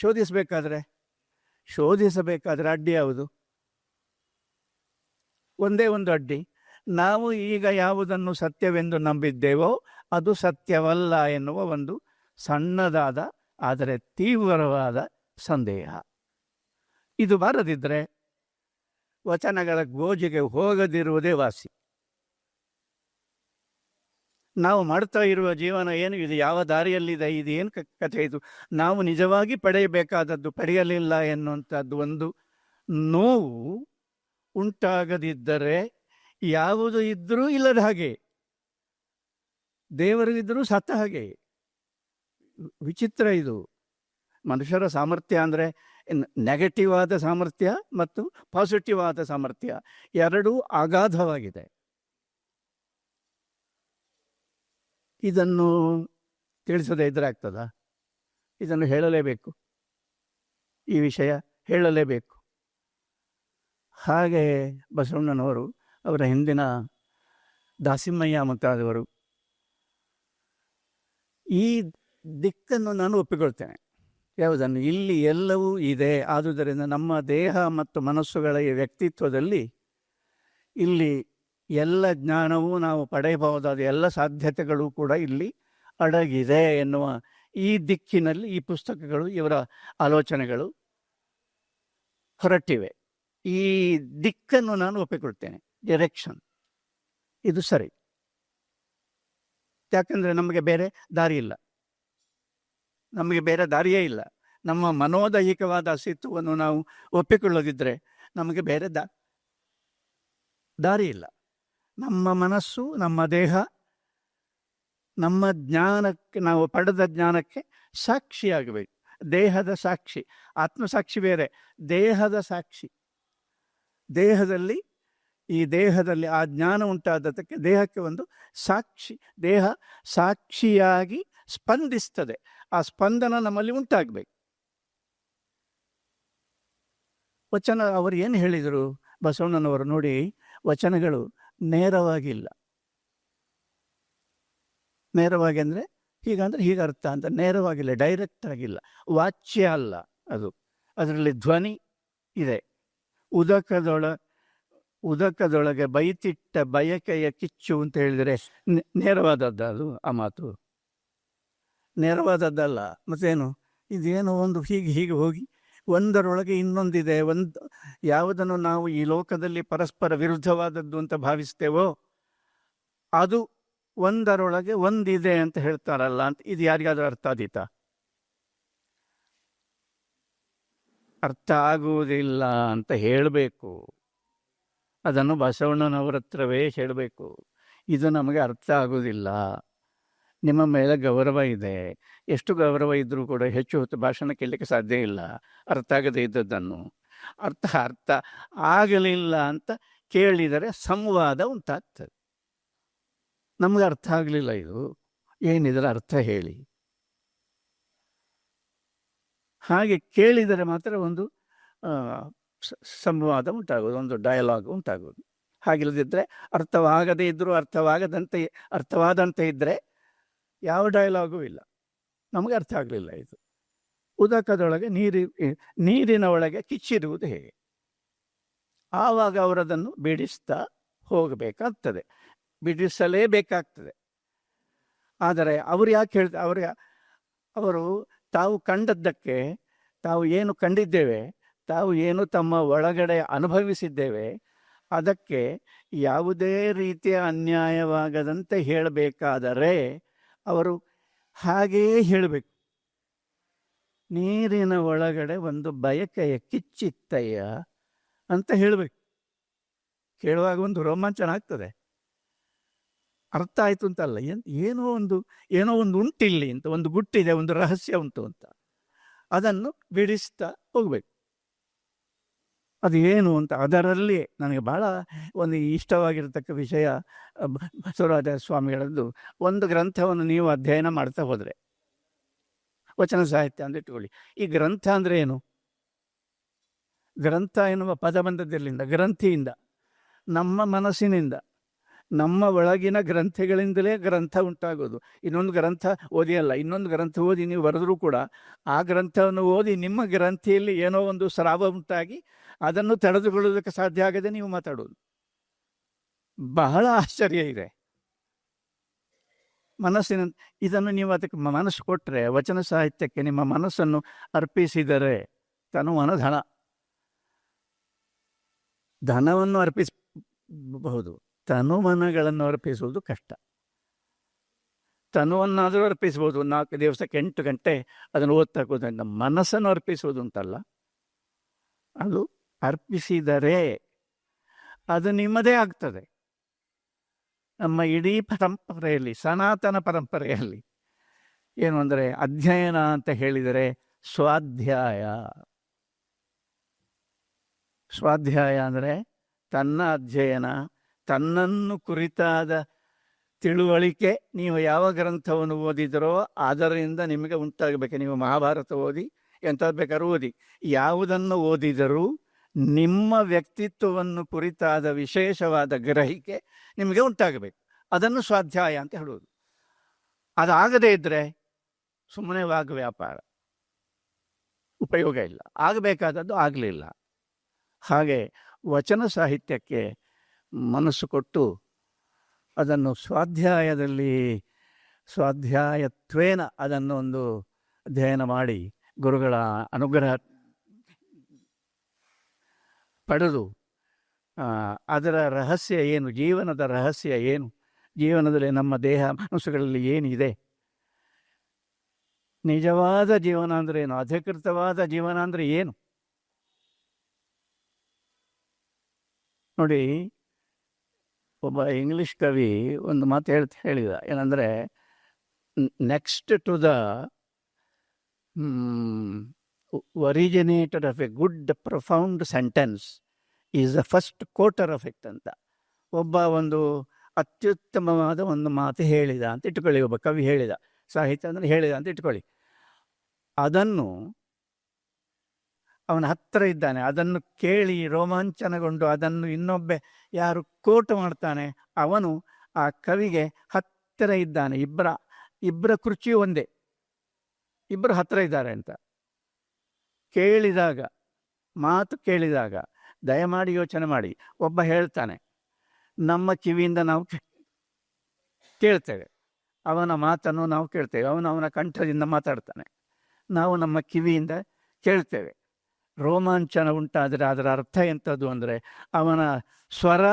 ಶೋಧಿಸಬೇಕಾದ್ರೆ? ಶೋಧಿಸಬೇಕಾದ್ರೆ ಅಡ್ಡಿ ಯಾವುದು? ಒಂದೇ ಒಂದು ಅಡ್ಡಿ. ನಾವು ಈಗ ಯಾವುದನ್ನು ಸತ್ಯವೆಂದು ನಂಬಿದ್ದೇವೋ ಅದು ಸತ್ಯವಲ್ಲ ಎನ್ನುವ ಒಂದು ಸಣ್ಣದಾದ, ಆದರೆ ತೀವ್ರವಾದ ಸಂದೇಹ. ಇದು ಬಾರದಿದ್ದರೆ ವಚನಗಳ ಗೋಜಿಗೆ ಹೋಗದಿರುವುದೇ ವಾಸಿ. ನಾವು ಮಾಡ್ತಾ ಇರುವ ಜೀವನ ಏನು? ಇದು ಯಾವ ದಾರಿಯಲ್ಲಿದೆ? ಇದು ಏನು ಕಥೆ ಇದು? ನಾವು ನಿಜವಾಗಿ ಪಡೆಯಬೇಕಾದದ್ದು ಪಡೆಯಲಿಲ್ಲ ಎನ್ನುವಂಥದ್ದು ಒಂದು ನೋವು ಉಂಟಾಗದಿದ್ದರೆ ಯಾವುದು ಇದ್ದರೂ ಇಲ್ಲದ ಹಾಗೆ ದೇವರು ಇದ್ದರೂ ಸತ್ತ ಹಾಗೆ. ವಿಚಿತ್ರ ಇದು. ಮನುಷ್ಯರ ಸಾಮರ್ಥ್ಯ ಅಂದರೆ ನೆಗೆಟಿವ್ ಆದ ಸಾಮರ್ಥ್ಯ ಮತ್ತು ಪಾಸಿಟಿವ್ ಆದ ಸಾಮರ್ಥ್ಯ ಎರಡೂ ಅಗಾಧವಾಗಿದೆ ಇದನ್ನು ತಿಳಿಸದೇ ಇದ್ರೆ ಆಗ್ತದಾ? ಇದನ್ನು ಹೇಳಲೇಬೇಕು. ಈ ವಿಷಯ ಹೇಳಲೇಬೇಕು. ಹಾಗೆ ಬಸವಣ್ಣನವರು ಅವರ ಹಿಂದಿನ ದಾಸಿಮಯ್ಯ ಮುಂತಾದವರು ಈ ದಿಕ್ಕನ್ನು ನಾನು ಒಪ್ಪಿಕೊಳ್ತೇನೆ. ಯಾವುದನ್ನು? ಇಲ್ಲಿ ಎಲ್ಲವೂ ಇದೆ. ಆದುದರಿಂದ ನಮ್ಮ ದೇಹ ಮತ್ತು ಮನಸ್ಸುಗಳ ಈ ವ್ಯಕ್ತಿತ್ವದಲ್ಲಿ ಇಲ್ಲಿ ಎಲ್ಲ ಜ್ಞಾನವೂ ನಾವು ಪಡೆಯಬಹುದಾದ ಎಲ್ಲ ಸಾಧ್ಯತೆಗಳು ಕೂಡ ಇಲ್ಲಿ ಅಡಗಿದೆ ಎನ್ನುವ ಈ ದಿಕ್ಕಿನಲ್ಲಿ ಈ ಪುಸ್ತಕಗಳು, ಇವರ ಆಲೋಚನೆಗಳು ಹೊರಟಿವೆ. ಈ ದಿಕ್ಕನ್ನು ನಾನು ಒಪ್ಪಿಕೊಳ್ತೇನೆ. ಡಿರೆಕ್ಷನ್ ಇದು ಸರಿ. ಯಾಕಂದರೆ ನಮಗೆ ಬೇರೆ ದಾರಿ ಇಲ್ಲ. ನಮಗೆ ಬೇರೆ ದಾರಿಯೇ ಇಲ್ಲ. ನಮ್ಮ ಮನೋದೈಹಿಕವಾದ ಅಸ್ತಿತ್ವವನ್ನು ನಾವು ಒಪ್ಪಿಕೊಳ್ಳೋದಿದ್ದರೆ ನಮಗೆ ಬೇರೆ ದಾ, ದಾರಿ ಇಲ್ಲ. ನಮ್ಮ ಮನಸ್ಸು, ನಮ್ಮ ದೇಹ, ನಮ್ಮ ಜ್ಞಾನಕ್ಕೆ, ನಾವು ಪಡೆದ ಜ್ಞಾನಕ್ಕೆ ಸಾಕ್ಷಿಯಾಗಬೇಕು. ದೇಹದ ಸಾಕ್ಷಿ, ಆತ್ಮಸಾಕ್ಷಿ ಬೇರೆ. ದೇಹದ ಸಾಕ್ಷಿ. ದೇಹದಲ್ಲಿ, ಈ ದೇಹದಲ್ಲಿ ಆ ಜ್ಞಾನ ಉಂಟಾದದಕ್ಕೆ ದೇಹಕ್ಕೆ ಒಂದು ಸಾಕ್ಷಿ. ದೇಹ ಸಾಕ್ಷಿಯಾಗಿ ಸ್ಪಂದಿಸ್ತದೆ. ಆ ಸ್ಪಂದನ ನಮ್ಮಲ್ಲಿ ಉಂಟಾಗಬೇಕು. ವಚನ, ಅವರು ಏನು ಹೇಳಿದರು ಬಸವಣ್ಣನವರು ನೋಡಿ, ವಚನಗಳು ನೇರವಾಗಿಲ್ಲ. ನೇರವಾಗಿ ಅಂದರೆ ಹೀಗಂದ್ರೆ ಹೀಗೆ ಅರ್ಥ ಅಂತ. ನೇರವಾಗಿಲ್ಲ ಡೈರೆಕ್ಟ್ ಆಗಿಲ್ಲ. ವಾಚ್ಯ ಅಲ್ಲ ಅದು. ಅದರಲ್ಲಿ ಧ್ವನಿ ಇದೆ. ಉದಕದೊಳ, ಉದಕದೊಳಗೆ ಬೈತಿಟ್ಟ ಬಯಕೆಯ ಕಿಚ್ಚು ಅಂತ ಹೇಳಿದರೆ ನೇರವಾದದ್ದು ಅದು ಆ ಮಾತು. ನೇರವಾದದ್ದಲ್ಲ. ಮತ್ತೇನು? ಇದೇನೋ ಒಂದು ಹೀಗೆ ಹೀಗೆ ಹೋಗಿ ಒಂದರೊಳಗೆ ಇನ್ನೊಂದಿದೆ. ಒಂದು ಯಾವುದನ್ನು ನಾವು ಈ ಲೋಕದಲ್ಲಿ ಪರಸ್ಪರ ವಿರುದ್ಧವಾದದ್ದು ಅಂತ ಭಾವಿಸ್ತೇವೋ, ಅದು ಒಂದರೊಳಗೆ ಒಂದಿದೆ ಅಂತ ಹೇಳ್ತಾರಲ್ಲ ಅಂತ ಇದು ಯಾರಿಗಾದ್ರೂ ಅರ್ಥ ಆದೀತ ಅರ್ಥ ಆಗುವುದಿಲ್ಲ ಅಂತ ಹೇಳಬೇಕು. ಅದನ್ನು ಬಸವಣ್ಣನವರ ಹತ್ರವೇ ಹೇಳಬೇಕು. ಇದು ನಮಗೆ ಅರ್ಥ ಆಗುವುದಿಲ್ಲ. ನಿಮ್ಮ ಮೇಲೆ ಗೌರವ ಇದೆ. ಎಷ್ಟು ಗೌರವ ಇದ್ದರೂ ಕೂಡ ಹೆಚ್ಚು ಹೊತ್ತು ಭಾಷಣ ಕೇಳಲಿಕ್ಕೆ ಸಾಧ್ಯ ಇಲ್ಲ. ಅರ್ಥ ಆಗದೇ ಇದ್ದದ್ದನ್ನು. ಅರ್ಥ ಅರ್ಥ ಆಗಲಿಲ್ಲ ಅಂತ ಕೇಳಿದರೆ ಸಂವಾದ ಉಂಟಾಗ್ತದೆ. ನಮಗೆ ಅರ್ಥ ಆಗಲಿಲ್ಲ ಇದು. ಏನಿದರ ಅರ್ಥ ಹೇಳಿ. ಹಾಗೆ ಕೇಳಿದರೆ ಮಾತ್ರ ಒಂದು ಸಂವಾದ ಉಂಟಾಗೋದು, ಒಂದು ಡಯಲಾಗ್ ಉಂಟಾಗೋದು. ಹಾಗಿಲ್ಲದಿದ್ದರೆ ಅರ್ಥವಾಗದೇ ಇದ್ದರೂ ಅರ್ಥವಾಗದಂತೆ, ಅರ್ಥವಾದಂತೆ ಇದ್ದರೆ ಯಾವ ಡೈಲಾಗೂ ಇಲ್ಲ. ನಮಗೆ ಅರ್ಥ ಆಗಲಿಲ್ಲ ಇದು. ಉದಕದೊಳಗೆ ನೀರಿ ನೀರಿನ ಒಳಗೆ ಕಿಚ್ಚಿರುವುದು ಹೇಗೆ? ಆವಾಗ ಅವರದನ್ನು ಬಿಡಿಸ್ತಾ ಹೋಗಬೇಕಾಗ್ತದೆ. ಬಿಡಿಸಲೇಬೇಕಾಗ್ತದೆ. ಆದರೆ ಅವರು ಯಾಕೆ ಹೇಳ್ತ, ಅವರು ಅವರು ತಾವು ಕಂಡದ್ದಕ್ಕೆ, ತಾವು ಏನು ಕಂಡಿದ್ದೇವೆ, ತಾವು ಏನು ತಮ್ಮ ಒಳಗಡೆ ಅನುಭವಿಸಿದ್ದೇವೆ, ಅದಕ್ಕೆ ಯಾವುದೇ ರೀತಿಯ ಅನ್ಯಾಯವಾಗದಂತೆ ಹೇಳಬೇಕಾದರೆ ಅವರು ಹಾಗೆಯೇ ಹೇಳಬೇಕು. ನೀರಿನ ಒಳಗಡೆ ಒಂದು ಬಯಕೆಯ ಕಿಚ್ಚಿತ್ತಯ್ಯ ಅಂತ ಹೇಳಬೇಕು. ಕೇಳುವಾಗ ಒಂದು ರೋಮಾಂಚನ ಆಗ್ತದೆ. ಅರ್ಥ ಆಯ್ತು ಅಂತಲ್ಲ, ಏನು, ಏನೋ ಒಂದು ಏನೋ ಒಂದು ಉಂಟಿಲ್ಲಿ ಅಂತ, ಒಂದು ಗುಟ್ಟಿದೆ, ಒಂದು ರಹಸ್ಯ ಉಂಟು ಅಂತ. ಅದನ್ನು ಬಿಡಿಸ್ತಾ ಹೋಗ್ಬೇಕು. ಅದು ಏನು ಅಂತ ಅದರಲ್ಲಿ ನನಗೆ ಬಹಳ ಒಂದು ಇಷ್ಟವಾಗಿರತಕ್ಕ ವಿಷಯ ಬಸವರಾಜ ಸ್ವಾಮಿಗಳದ್ದು ಒಂದು ಗ್ರಂಥವನ್ನು ನೀವು ಅಧ್ಯಯನ ಮಾಡ್ತಾ ಹೋದರೆ, ವಚನ ಸಾಹಿತ್ಯ ಅಂತ ಇಟ್ಕೊಳ್ಳಿ. ಈ ಗ್ರಂಥ ಅಂದರೆ ಏನು? ಗ್ರಂಥ ಎನ್ನುವ ಪದ ಗ್ರಂಥಿಯಿಂದ, ನಮ್ಮ ಮನಸ್ಸಿನಿಂದ, ನಮ್ಮ ಒಳಗಿನ ಗ್ರಂಥಗಳಿಂದಲೇ ಗ್ರಂಥ ಉಂಟಾಗೋದು. ಇನ್ನೊಂದು ಗ್ರಂಥ ಓದಿಯಲ್ಲ, ಇನ್ನೊಂದು ಗ್ರಂಥ ಓದಿ ನೀವು ಬರೆದರೂ ಕೂಡ, ಆ ಗ್ರಂಥವನ್ನು ಓದಿ ನಿಮ್ಮ ಗ್ರಂಥಿಯಲ್ಲಿ ಏನೋ ಒಂದು ಸ್ರಾವ ಉಂಟಾಗಿ ಅದನ್ನು ತಡೆದುಕೊಳ್ಳೋದಕ್ಕೆ ಸಾಧ್ಯ ಆಗದೆ ನೀವು ಮಾತಾಡೋದು. ಬಹಳ ಆಶ್ಚರ್ಯ ಇದೆ. ಮನಸ್ಸಿನ, ಇದನ್ನು ನೀವು ಅದಕ್ಕೆ ಮನಸ್ಸು ಕೊಟ್ಟರೆ ವಚನ ಸಾಹಿತ್ಯಕ್ಕೆ ನಿಮ್ಮ ಮನಸ್ಸನ್ನು ಅರ್ಪಿಸಿದರೆ ತನುವನ ಮನಧನ ಧನವನ್ನು ಅರ್ಪಿಸಬಹುದು. ತನುಮನಗಳನ್ನು ಅರ್ಪಿಸುವುದು ಕಷ್ಟ. ತನುವನ್ನಾದರೂ ಅರ್ಪಿಸ್ಬೋದು ನಾಲ್ಕು ದಿವಸಕ್ಕೆ ಎಂಟು ಗಂಟೆ ಅದನ್ನು ಓದ್ತಾ ಕೂತ್ಕೊಂಡು, ಮನಸ್ಸನ್ನು ಅರ್ಪಿಸುವುದು ಉಂಟಲ್ಲ. ಅದು ಅರ್ಪಿಸಿದರೆ ಅದು ನಿಮ್ಮದೇ ಆಗ್ತದೆ. ನಮ್ಮ ಇಡೀ ಪರಂಪರೆಯಲ್ಲಿ, ಸನಾತನ ಪರಂಪರೆಯಲ್ಲಿ ಏನು ಅಂದರೆ ಅಧ್ಯಯನ ಅಂತ ಹೇಳಿದರೆ ಸ್ವಾಧ್ಯಾಯ. ಸ್ವಾಧ್ಯಾಯ ಅಂದರೆ ತನ್ನ ಅಧ್ಯಯನ, ತನ್ನನ್ನು ಕುರಿತಾದ ತಿಳುವಳಿಕೆ ನೀವು ಯಾವ ಗ್ರಂಥವನ್ನು ಓದಿದರೋ ಅದರಿಂದ ನಿಮಗೆ ಉಂಟಾಗಬೇಕು. ನೀವು ಮಹಾಭಾರತ ಓದಿ, ಎಂಥದ್ದು ಬೇಕಾದ್ರೂ ಓದಿ. ಯಾವುದನ್ನು ಓದಿದರೂ ನಿಮ್ಮ ವ್ಯಕ್ತಿತ್ವವನ್ನು ಕುರಿತಾದ ವಿಶೇಷವಾದ ಗ್ರಹಿಕೆ ನಿಮಗೆ ಉಂಟಾಗಬೇಕು. ಅದನ್ನು ಸ್ವಾಧ್ಯಾಯ ಅಂತ ಹೇಳುವುದು. ಅದಾಗದೇ ಇದ್ದರೆ ಸುಮ್ಮನೆ ವಾಗ್ ವ್ಯಾಪಾರ. ಉಪಯೋಗ ಇಲ್ಲ. ಆಗಬೇಕಾದದ್ದು ಆಗಲಿಲ್ಲ. ಹಾಗೆ ವಚನ ಸಾಹಿತ್ಯಕ್ಕೆ ಮನಸ್ಸು ಕೊಟ್ಟು ಅದನ್ನು ಸ್ವಾಧ್ಯಾಯದಲ್ಲಿ ಸ್ವಾಧ್ಯಾಯತ್ವೇನ ಅದನ್ನು ಒಂದು ಅಧ್ಯಯನ ಮಾಡಿ ಗುರುಗಳ ಅನುಗ್ರಹ ಪಡೆದು ಅದರ ರಹಸ್ಯ ಏನು? ಜೀವನದ ರಹಸ್ಯ ಏನು? ಜೀವನದಲ್ಲಿ ನಮ್ಮ ದೇಹ ಮನಸ್ಸುಗಳಲ್ಲಿ ಏನಿದೆ? ನಿಜವಾದ ಜೀವನ ಅಂದರೆ ಏನು? ಅಧಿಕೃತವಾದ ಜೀವನ ಅಂದರೆ ಏನು? ನೋಡಿ, ಒಬ್ಬ ಇಂಗ್ಲಿಷ್ ಕವಿ ಒಂದು ಮಾತು ಹೇಳ್ತಾ, ಹೇಳಿದ. ಏನಂದರೆ, next to the originator of a good profound sentence is the first quoter effect ಅಂತ. ಒಬ್ಬ ಒಂದು ಅತ್ಯುತ್ತಮವಾದ ಒಂದು ಮಾತು ಹೇಳಿದ ಅಂತ ಇಟ್ಕೊಳ್ಳಿ, ಒಬ್ಬ ಕವಿ ಹೇಳಿದ, ಸಾಹಿತ್ಯ ಅಂದರೆ ಹೇಳಿದ ಅಂತ ಇಟ್ಕೊಳ್ಳಿ. ಅದನ್ನು ಅವನ ಹತ್ತಿರ ಇದ್ದಾನೆ, ಅದನ್ನು ಕೇಳಿ ರೋಮಾಂಚನಗೊಂಡು ಅದನ್ನು ಇನ್ನೊಬ್ಬೆ ಯಾರು ಕೋಟ್ ಮಾಡ್ತಾನೆ, ಅವನು ಆ ಕವಿಗೆ ಹತ್ತಿರ ಇದ್ದಾನೆ ಇಬ್ಬರ ಇಬ್ಬರ ಕುರ್ಚಿಯು ಒಂದೇ ಇಬ್ಬರು ಹತ್ತಿರ ಇದ್ದಾರೆ ಅಂತ. ಕೇಳಿದಾಗ, ಮಾತು ಕೇಳಿದಾಗ, ದಯಮಾಡಿ ಯೋಚನೆ ಮಾಡಿ. ಒಬ್ಬ ಹೇಳ್ತಾನೆ, ನಮ್ಮ ಕಿವಿಯಿಂದ ನಾವು ಕೇಳ್ತೇವೆ. ಅವನ ಮಾತನ್ನು ನಾವು ಕೇಳ್ತೇವೆ. ಅವನು ಅವನ ಕಂಠದಿಂದ ಮಾತಾಡ್ತಾನೆ. ನಾವು ನಮ್ಮ ಕಿವಿಯಿಂದ ಕೇಳ್ತೇವೆ. ರೋಮಾಂಚನ ಉಂಟಾದರೆ ಅದರ ಅರ್ಥ ಎಂಥದ್ದು ಅಂದರೆ, ಅವನ ಸ್ವರ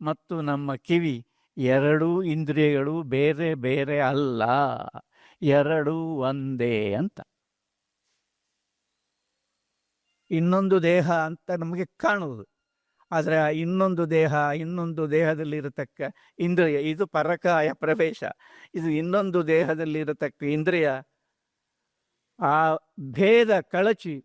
ಮತ್ತು ನಮ್ಮ ಕಿವಿ ಎರಡೂ ಇಂದ್ರಿಯಗಳು ಬೇರೆ ಬೇರೆ ಅಲ್ಲ. ಎರಡೂ ಒಂದೇ ಅಂತ. ಇನ್ನೊಂದು ದೇಹ ಅಂತ ನಮಗೆ ಕಾಣುವುದು. ಆದರೆ ಆ ಇನ್ನೊಂದು ದೇಹ, ಇನ್ನೊಂದು ದೇಹದಲ್ಲಿರತಕ್ಕ ಇಂದ್ರಿಯ, ಇದು ಪರಕಾಯ ಪ್ರವೇಶ. ಇದು ಇನ್ನೊಂದು ದೇಹದಲ್ಲಿರತಕ್ಕ ಇಂದ್ರಿಯ, ಆ ಭೇದ ಕಳಚಿ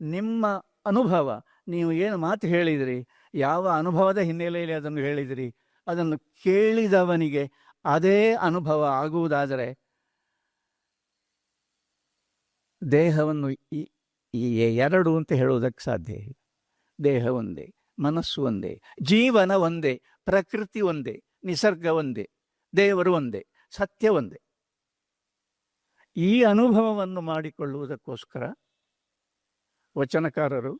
ನಿಮ್ಮ ಅನುಭವ. ನೀವು ಏನು ಮಾತು ಹೇಳಿದಿರಿ? ಯಾವ ಅನುಭವದ ಹಿನ್ನೆಲೆಯಲ್ಲಿ ಅದನ್ನು ಹೇಳಿದಿರಿ? ಅದನ್ನು ಕೇಳಿದವನಿಗೆ ಅದೇ ಅನುಭವ ಆಗುವುದಾದರೆ ದೇಹವನ್ನು ಈ ಎರಡು ಅಂತ ಹೇಳುವುದಕ್ಕೆ ಸಾಧ್ಯ ಇಲ್ಲ. ದೇಹ ಒಂದೇ, ಮನಸ್ಸು ಒಂದೇ, ಜೀವನ ಒಂದೇ, ಪ್ರಕೃತಿ ಒಂದೇ, ನಿಸರ್ಗ ಒಂದೇ, ದೇವರು ಒಂದೇ, ಸತ್ಯ ಒಂದೇ. ಈ ಅನುಭವವನ್ನು ಮಾಡಿಕೊಳ್ಳುವುದಕ್ಕೋಸ್ಕರ ವಚನಕಾರರು,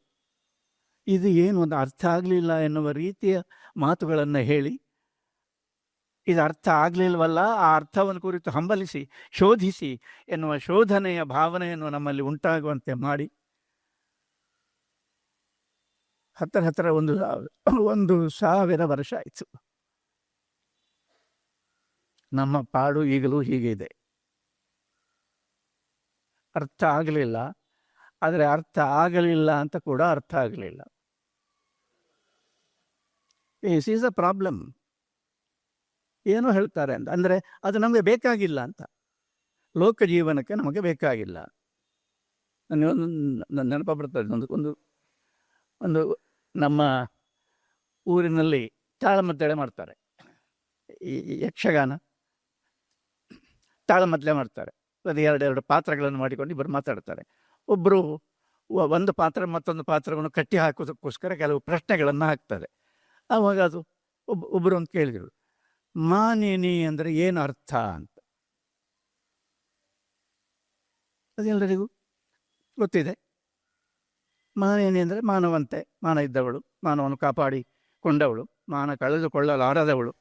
ಇದು ಏನು ಒಂದು ಅರ್ಥ ಆಗಲಿಲ್ಲ ಎನ್ನುವ ರೀತಿಯ ಮಾತುಗಳನ್ನು ಹೇಳಿ, ಇದು ಅರ್ಥ ಆಗಲಿಲ್ವಲ್ಲ, ಆ ಅರ್ಥವನ್ನು ಕುರಿತು ಹಂಬಲಿಸಿ, ಶೋಧಿಸಿ ಎನ್ನುವ ಶೋಧನೆಯ ಭಾವನೆಯನ್ನು ನಮ್ಮಲ್ಲಿ ಉಂಟಾಗುವಂತೆ ಮಾಡಿ ಹತ್ತಿರ ಹತ್ತಿರ ಒಂದು ಒಂದು ಸಾವಿರ ವರ್ಷ ಆಯಿತು. ನಮ್ಮ ಪಾಡು ಈಗಲೂ ಹೀಗಿದೆ ಅರ್ಥ ಆಗಲಿಲ್ಲ. ಆದರೆ ಅರ್ಥ ಆಗಲಿಲ್ಲ ಅಂತ ಕೂಡ ಅರ್ಥ ಆಗಲಿಲ್ಲ. ಇಸ್ ಈಸ್ ಅ ಪ್ರಾಬ್ಲಮ್ ಏನು ಹೇಳ್ತಾರೆ ಅಂತ. ಅಂದರೆ ಅದು ನಮಗೆ ಬೇಕಾಗಿಲ್ಲ ಅಂತ. ಲೋಕ ಜೀವನಕ್ಕೆ ನಮಗೆ ಬೇಕಾಗಿಲ್ಲ. ನನಗೆ ಒಂದು ನೆನಪ ಬರ್ತದೆ ಒಂದು ಒಂದು ಒಂದು ನಮ್ಮ ಊರಿನಲ್ಲಿ ತಾಳಮದ್ದಳೆ ಮಾಡ್ತಾರೆ. ಈ ಯಕ್ಷಗಾನ ತಾಳಮದ್ದಳೆ ಮಾಡ್ತಾರೆ. ಅದು ಎರಡು ಪಾತ್ರಗಳನ್ನು ಮಾಡಿಕೊಂಡು ಇಬ್ಬರು ಮಾತಾಡ್ತಾರೆ. ಒಬ್ಬರು ಒಂದು ಪಾತ್ರ ಮತ್ತೊಂದು ಪಾತ್ರವನ್ನು ಕಟ್ಟಿ ಹಾಕೋದಕ್ಕೋಸ್ಕರ ಕೆಲವು ಪ್ರಶ್ನೆಗಳನ್ನು ಹಾಕ್ತಾರೆ. ಆವಾಗ ಅದು ಒಬ್ಬ ಒಬ್ಬರು ಅಂತ ಕೇಳಿದರು, ಮಾನಿನಿ ಅಂದರೆ ಏನು ಅರ್ಥ ಅಂತ. ಅದೆಲ್ಲರಿಗೂ ಗೊತ್ತಿದೆ. ಮಾನಿನಿ ಅಂದರೆ ಮಾನವಂತೆ, ಮಾನ ಇದ್ದವಳು, ಮಾನವನ್ನು ಕಾಪಾಡಿಕೊಂಡವಳು, ಮಾನ ಕಳೆದುಕೊಳ್ಳಲಾರದವಳು.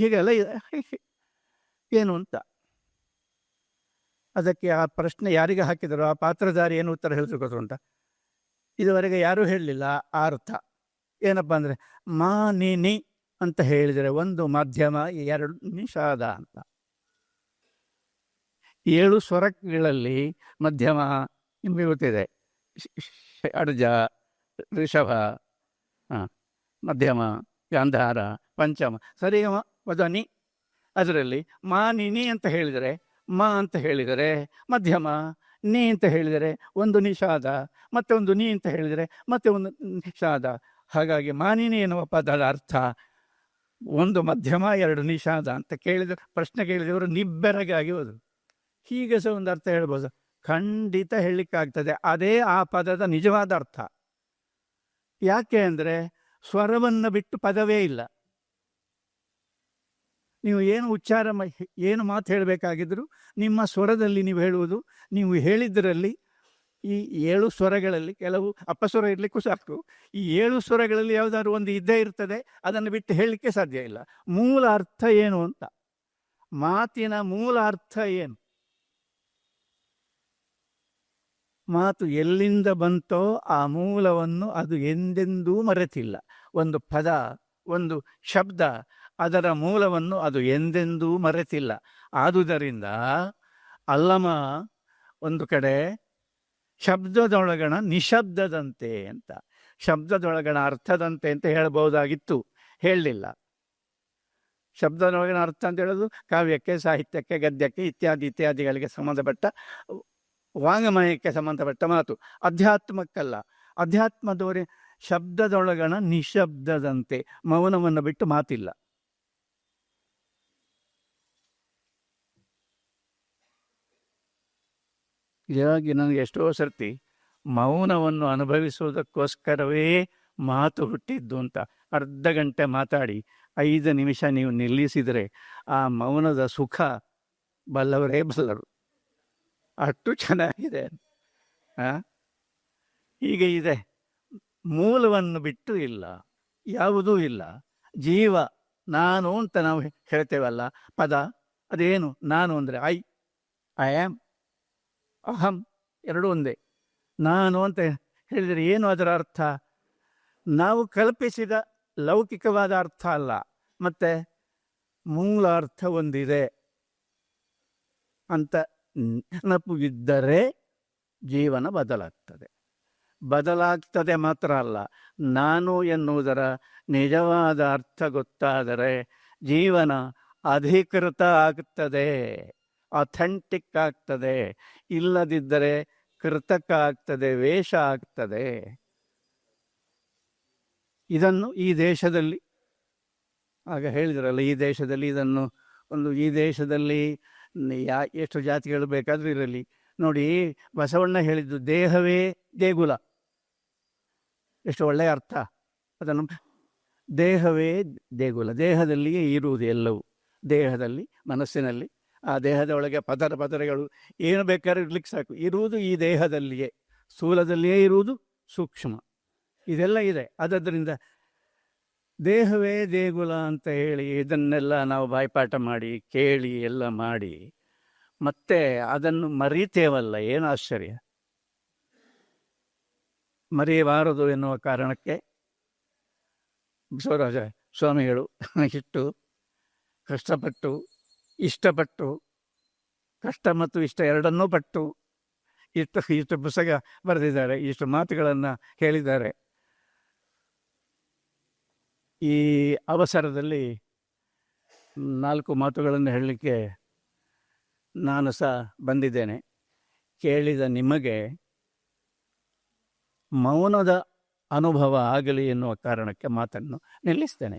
ಹೀಗೆಲ್ಲ *laughs* ಏನು ಅಂತ? ಅದಕ್ಕೆ ಆ ಪ್ರಶ್ನೆ ಯಾರಿಗೆ ಹಾಕಿದರು? ಆ ಪಾತ್ರಧಾರಿ ಏನು ಉತ್ತರ ಗೊತ್ತು ಅಂತ ಇದುವರೆಗೆ ಯಾರೂ ಹೇಳಲಿಲ್ಲ. ಆ ಅರ್ಥ. ಏನಪ್ಪ ಅಂದರೆ ಮಾನಿನಿ ಅಂತ ಹೇಳಿದರೆ ಒಂದು ಮಾಧ್ಯಮ, ಎರಡು ನಿಷಾದ ಅಂತ. ಏಳು ಸ್ವರಗಳಲ್ಲಿ ಮಧ್ಯಮ ನಿಮಗೆ ಗೊತ್ತಿದೆ ಅಡ್ಜ ಋಷಭ ಮಧ್ಯಮ, ಗಾಂಧಾರ, ಪಂಚಮ ಸರಿಯಮ ವದನಿ ಅದರಲ್ಲಿ ಮಾನಿನಿ ಅಂತ ಹೇಳಿದರೆ, ಮಾ ಅಂತ ಹೇಳಿದರೆ ಮಧ್ಯಮ, ನೀ ಅಂತ ಹೇಳಿದರೆ ಒಂದು ನಿಷಾದ, ಮತ್ತೆ ಒಂದು ನೀ ಅಂತ ಹೇಳಿದರೆ ಮತ್ತೆ ಒಂದು ನಿಷಾದ. ಹಾಗಾಗಿ ಮಾನಿನಿ ಎನ್ನುವ ಪದದ ಅರ್ಥ ಒಂದು ಮಧ್ಯಮ, ಎರಡು ನಿಷಾದ ಅಂತ ಕೇಳಿದ ಪ್ರಶ್ನೆ ಕೇಳಿದವರು ನಿಬ್ಬೆರಗಾಗಿ ಹೋದರು. ಹೀಗೆ ಸಹ ಒಂದು ಅರ್ಥ ಹೇಳ್ಬೋದು. ಖಂಡಿತ ಹೇಳಲಿಕ್ಕಾಗ್ತದೆ. ಅದೇ ಆ ಪದದ ನಿಜವಾದ ಅರ್ಥ. ಯಾಕೆ ಅಂದರೆ ಸ್ವರವನ್ನು ಬಿಟ್ಟು ಪದವೇ ಇಲ್ಲ. ನೀವು ಏನು ಉಚ್ಚಾರ ಏನು ಮಾತು ಹೇಳಬೇಕಾಗಿದ್ದರೂ ನಿಮ್ಮ ಸ್ವರದಲ್ಲಿ ನೀವು ಹೇಳುವುದು, ನೀವು ಹೇಳಿದ್ದರಲ್ಲಿ ಈ ಏಳು ಸ್ವರಗಳಲ್ಲಿ ಕೆಲವು ಅಪ್ಪಸ್ವರ ಇರಲಿಕ್ಕೂ ಸಾಕು. ಈ ಏಳು ಸ್ವರಗಳಲ್ಲಿ ಯಾವುದಾದ್ರು ಒಂದು ಇದ್ದೇ ಇರ್ತದೆ, ಅದನ್ನು ಬಿಟ್ಟು ಹೇಳಲಿಕ್ಕೆ ಸಾಧ್ಯ ಇಲ್ಲ. ಮೂಲ ಅರ್ಥ ಏನು ಅಂತ? ಮಾತಿನ ಮೂಲ ಅರ್ಥ ಏನು? ಮಾತು ಎಲ್ಲಿಂದ ಬಂತೋ ಆ ಮೂಲವನ್ನು ಅದು ಎಂದೆಂದೂ ಮರೆತಿಲ್ಲ. ಒಂದು ಪದ, ಒಂದು ಶಬ್ದ ಅದರ ಮೂಲವನ್ನು ಅದು ಎಂದೆಂದೂ ಮರೆತಿಲ್ಲ. ಆದುದರಿಂದ ಅಲ್ಲಮ ಒಂದು ಕಡೆ ಶಬ್ದದೊಳಗಣ ನಿಶಬ್ದದಂತೆ ಅಂತ, ಶಬ್ದದೊಳಗಣ ಅರ್ಥದಂತೆ ಅಂತ ಹೇಳಬಹುದಾಗಿತ್ತು. ಹೇಳಲಿಲ್ಲ. ಶಬ್ದದೊಳಗಿನ ಅರ್ಥ ಅಂತ ಹೇಳೋದು ಕಾವ್ಯಕ್ಕೆ, ಸಾಹಿತ್ಯಕ್ಕೆ, ಗದ್ಯಕ್ಕೆ ಇತ್ಯಾದಿ ಇತ್ಯಾದಿಗಳಿಗೆ ಸಂಬಂಧಪಟ್ಟ ವಾಂಗಮಯಕ್ಕೆ ಸಂಬಂಧಪಟ್ಟ ಮಾತು. ಅಧ್ಯಾತ್ಮಕ್ಕಲ್ಲ. ಅಧ್ಯಾತ್ಮದವರೇ ಶಬ್ದದೊಳಗಣ ನಿಶಬ್ದದಂತೆ ಮೌನವನ್ನು ಬಿಟ್ಟು ಮಾತಿಲ್ಲ. ಹೀಗಾಗಿ ನನಗೆ ಎಷ್ಟೋ ಸರ್ತಿ ಮೌನವನ್ನು ಅನುಭವಿಸುವುದಕ್ಕೋಸ್ಕರವೇ ಮಾತು ಹುಟ್ಟಿದ್ದು ಅಂತ ಅರ್ಧ ಗಂಟೆ ಮಾತಾಡಿ ಐದು ನಿಮಿಷ ನೀವು ನಿಲ್ಲಿಸಿದರೆ ಆ ಮೌನದ ಸುಖ ಬಲ್ಲವರೇ ಬಲ್ಲರು. ಅಷ್ಟು ಚೆನ್ನಾಗಿದೆ. ಈಗ ಇದೆ. ಮೂಲವನ್ನು ಬಿಟ್ಟು ಇಲ್ಲ. ಯಾವುದೂ ಇಲ್ಲ. ಜೀವ, ನಾನು ಅಂತ ನಾವು ಹೇಳ್ತೇವಲ್ಲ. ಪದ, ಅದೇನು? ನಾನು ಅಂದರೆ ಐ ಐ ಆಮ್, ಅಹಂ, ಎರಡೂ ಒಂದೇ. ನಾನು ಅಂತ ಹೇಳಿದರೆ ಏನು ಅದರ ಅರ್ಥ? ನಾವು ಕಲ್ಪಿಸಿದ ಲೌಕಿಕವಾದ ಅರ್ಥ ಅಲ್ಲ. ಮತ್ತೆ ಮೂಲ ಅರ್ಥ ಒಂದಿದೆ ಅಂತ ನೆನಪು ಇದ್ದರೆ ಜೀವನ ಬದಲಾಗ್ತದೆ. ಬದಲಾಗ್ತದೆ ಮಾತ್ರ ಅಲ್ಲ, ನಾನು ಎನ್ನುವುದರ ನಿಜವಾದ ಅರ್ಥ ಗೊತ್ತಾದರೆ ಜೀವನ ಅಧಿಕೃತ ಆಗ್ತದೆ, ಅಥೆಂಟಿಕ್ ಆಗ್ತದೆ, ಇಲ್ಲದಿದ್ದರೆ ಕೃತಕ ಆಗ್ತದೆ, ವೇಷ ಆಗ್ತದೆ. ಇದನ್ನು ಈ ದೇಶದಲ್ಲಿ, ಆಗ ಹೇಳಿದ್ರಲ್ಲ, ಈ ದೇಶದಲ್ಲಿ ಇದನ್ನು, ಒಂದು ಈ ದೇಶದಲ್ಲಿ ಯಾ ಎಷ್ಟು ಜಾತಿಗಳು ಬೇಕಾದರೂ ಇರಲಿ. ನೋಡಿ, ಬಸವಣ್ಣ ಹೇಳಿದ್ದು ದೇಹವೇ ದೇಗುಲ. ಎಷ್ಟು ಒಳ್ಳೆಯ ಅರ್ಥ. ಅದನ್ನು ದೇಹವೇ ದೇಗುಲ. ದೇಹದಲ್ಲಿಯೇ ಇರುವುದು ಎಲ್ಲವೂ. ದೇಹದಲ್ಲಿ, ಮನಸ್ಸಿನಲ್ಲಿ, ಆ ದೇಹದ ಒಳಗೆ ಪದರ ಪದರಗಳು ಏನು ಬೇಕಾದ್ರೂ ಇರ್ಲಿಕ್ಕೆ ಸಾಕು. ಇರುವುದು ಈ ದೇಹದಲ್ಲಿಯೇ. ಸ್ಥೂಲದಲ್ಲಿಯೇ ಇರುವುದು ಸೂಕ್ಷ್ಮ. ಇದೆಲ್ಲ ಇದೆ. ಅದರಿಂದ ದೇಹವೇ ದೇಗುಲ ಅಂತ ಹೇಳಿ ಇದನ್ನೆಲ್ಲ ನಾವು ಬಾಯ್ಪಾಠ ಮಾಡಿ, ಕೇಳಿ ಎಲ್ಲ ಮಾಡಿ, ಮತ್ತೆ ಅದನ್ನು ಮರೀತೇವಲ್ಲ, ಏನು ಆಶ್ಚರ್ಯ? ಮರೆಯಬಾರದು ಎನ್ನುವ ಕಾರಣಕ್ಕೆ ಬಸವರಾಜ ಸ್ವಾಮಿಗಳು ಹಿಟ್ಟು ಕಷ್ಟಪಟ್ಟು, ಇಷ್ಟಪಟ್ಟು, ಕಷ್ಟ ಮತ್ತು ಇಷ್ಟ ಎರಡನ್ನೂ ಪಟ್ಟು ಇಷ್ಟು ಇಷ್ಟು ಪುಸ್ತಕ ಬರೆದಿದ್ದಾರೆ, ಇಷ್ಟು ಮಾತುಗಳನ್ನು ಹೇಳಿದ್ದಾರೆ. ಈ ಅವಸರದಲ್ಲಿ ನಾಲ್ಕು ಮಾತುಗಳನ್ನು ಹೇಳಲಿಕ್ಕೆ ನಾನು ಸಹ ಬಂದಿದ್ದೇನೆ ಕೇಳಿದ ನಿಮಗೆ ಮೌನದ ಅನುಭವ ಆಗಲಿ ಎನ್ನುವ ಕಾರಣಕ್ಕೆ ಮಾತನ್ನು ನಿಲ್ಲಿಸ್ತೇನೆ.